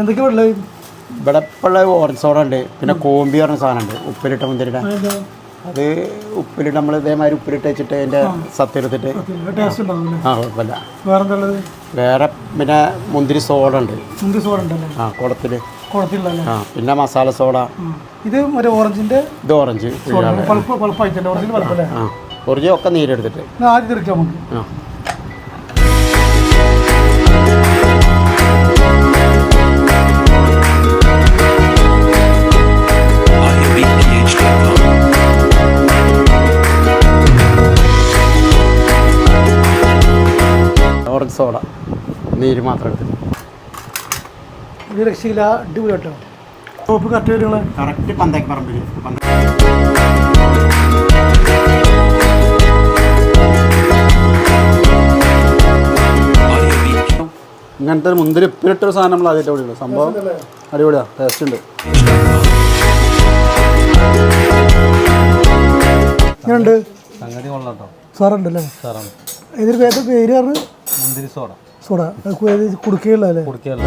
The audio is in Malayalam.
എന്തൊക്കെയാ ഉള്ളത്? ഇവിടെ ഇപ്പോഴുള്ള ഓറഞ്ച് സോഡ ഉണ്ട്. പിന്നെ കോമ്പി പറഞ്ഞ സാധനം ഉണ്ട് ഉപ്പിലിട്ട മുന്തിരിയുടെ. അത് ഉപ്പിലിട്ട് നമ്മൾ ഇതേമാതിരി ഉപ്പിലിട്ട് വെച്ചിട്ട് അതിന്റെ സത്ത് എടുത്തിട്ട് ആ കുഴപ്പമില്ല. വേറെ പിന്നെ മുന്തിരി സോഡ ഉണ്ട്. മുന്തിരി സോഡ ഉണ്ടല്ലേ? ആ കുളത്തിൽ ആ പിന്നെ മസാല സോഡ ഇത് ഒരു ഓറഞ്ചിന്റെ ഇത് ഓറഞ്ച് ഒറിജിൻ ഒക്കെ നീരെടുത്തിട്ട്. ആദ്യം ആ. ഓറഞ്ച് സോഡ നീര് മാത്രം എടുത്തിട്ട്. ഇത് രക്ഷയില്ല അടിപൊളി കേട്ടോ. സോപ്പ് കറക്റ്റ് വരുന്നത് കറക്റ്റ് പന്തേക്ക് പറമ്പിൽ. ഇങ്ങനത്തെ ഒരു മുന്തിരി ഉപ്പിലിട്ടൊരു സാധനം നമ്മൾ ആദ്യമായിട്ട് അടിപൊളിയാണ് സംഭവം അടിപൊളിയാ. ടേസ്റ്റ് ഉണ്ട്. സംഗതി കൊള്ളാട്ടോ സാറുണ്ടല്ലേ? സാറാണ്. ഇതിന് പേര് പേര് പറഞ്ഞ് മുന്തിരി സോഡ. സോഡ. കുടുക്കുകയുള്ളല്ലേ കുടിക്കുകയല്ല